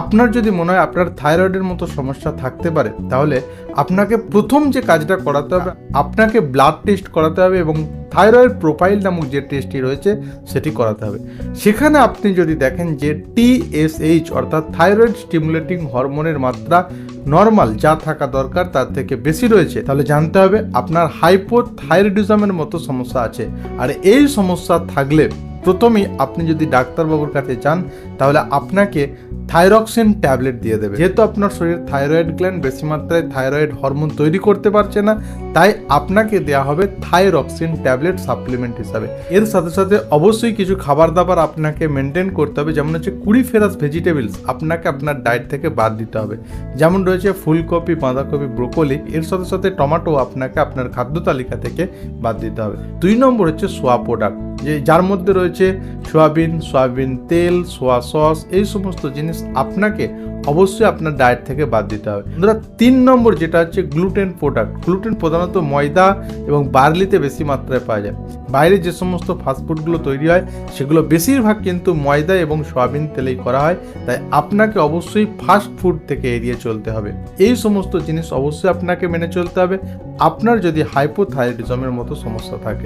আপনার যদি মনে হয় আপনার থাইরয়েডের মতো সমস্যা থাকতে পারে, তাহলে আপনাকে প্রথম যে কাজটা করাতে হবে, আপনাকে ব্লাড টেস্ট করাতে হবে এবং থাইরয়েড প্রোফাইল নামক যে টেস্টটি রয়েছে সেটি করাতে হবে। সেখানে আপনি যদি দেখেন যে টিএসএইচ অর্থাৎ থাইরয়েড স্টিমুলেটিং হরমোনের মাত্রা নর্মাল যা থাকা দরকার তার থেকে বেশি রয়েছে, তাহলে জানতে হবে আপনার হাইপোথাইরয়েডিজমের মতো সমস্যা আছে। আর এই সমস্যা থাকলে প্রথমেই আপনি যদি ডাক্তারবাবুর কাছে যান, তাহলে আপনাকে থাইরক্সিন ট্যাবলেট দিয়ে দেবে। যেহেতু আপনার শরীর থাইরয়েড গ্ল্যান্ড বেশি মাত্রায় থাইরয়েড হরমোন তৈরি করতে পারছে না, তাই আপনাকে দেওয়া হবে থাইরক্সিন ট্যাবলেট সাপ্লিমেন্ট হিসাবে। এর সাথে সাথে অবশ্যই কিছু খাবার দাবার আপনাকে মেনটেন করতে হবে, যেমন হচ্ছে কুড়ি ফেরাস ভেজিটেবলস আপনাকে আপনার ডায়েট থেকে বাদ দিতে হবে। যেমন রয়েছে ফুলকপি, বাঁধাকপি ব্রোকলি এর সাথে সাথে টমেটো আপনাকে আপনার খাদ্য তালিকা থেকে বাদ দিতে হবে। দুই নম্বর হচ্ছে সোয়া প্রোডাক্ট যে যার মধ্যে রয়েছে সোয়াবিন সোয়াবিন তেল, সোয়া সস, এই সমস্ত জিনিস আপনাকে অবশ্যই আপনার ডায়েট থেকে বাদ দিতে হবে। বন্ধুরা, তিন নম্বর যেটা হচ্ছে গ্লুটেন প্রোডাক্ট গ্লুটেন প্রধানত ময়দা এবং বার্লিতে বেশি মাত্রায় পাওয়া যায়। বাইরে যে সমস্ত ফাস্টফুডগুলো তৈরি হয়, সেগুলো বেশিরভাগ কিন্তু ময়দা এবং সয়াবিন তেলেই করা হয়। তাই আপনাকে অবশ্যই ফাস্ট ফুড থেকে এড়িয়ে চলতে হবে। এই সমস্ত জিনিস অবশ্যই আপনাকে মেনে চলতে হবে। আপনার যদি হাইপোথাইরয়েডিজমের মতো সমস্যা থাকে